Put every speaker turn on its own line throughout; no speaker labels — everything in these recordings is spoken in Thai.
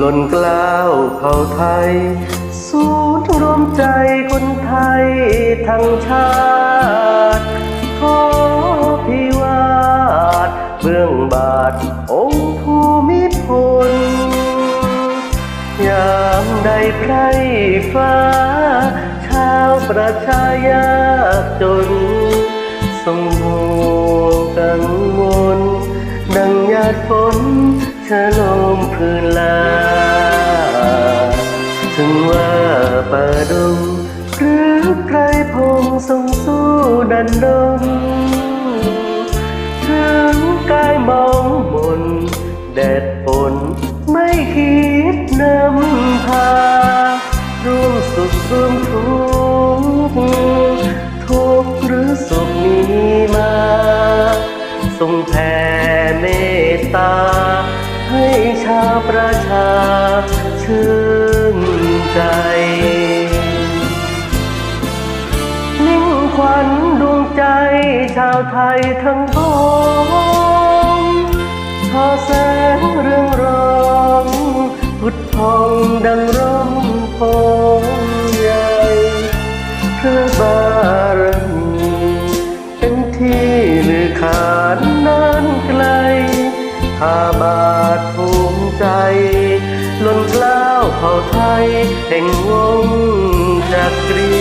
ล่นกล้าวเผ่าไทย สูนย์รวมใจคนไทยทั้งชาติขอพิวาทเบื้องบาท องค์ภูมิพล ยามใดไพรฟ้า ชาวประชายากจนทรงห่วงกังวลดังหยาดฝนะลมพื้นลา ถึงว่าป่าดงหรือไกรพงทรงสู้ดันดนถึงกายมองมนแดดฝนไม่คิดนำพาร่วมสุขร่วมทุกข์ทุกข์หรือสุขนี้มาทรงแผ่ ประชาชื่นใจ นิ่งขวัญดวงใจชาวไทยทั้งปวงทอแสงเรื่องรองพุทธองดังร่มโพธิ์ใหญ่พระบารมีเป็นที่ลือขานนานไกลข้าบาทู ใจล้นเกล้าวเผ่าไทยแห่งวงจักรี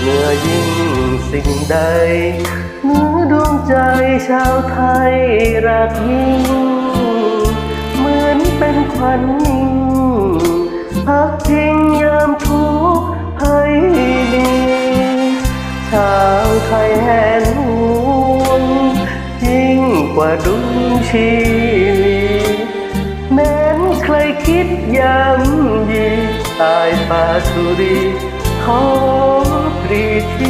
เมื่อยิ่งสิ่งใดเมื่อดวงใจชาวไทยรักยิ่งเหมือนเป็นขวัญยิ่งพักพิงยามทุกข์ให้ดีชาวไทยแห่งห่วงยิ่งกว่าดวงชี คิดยำยี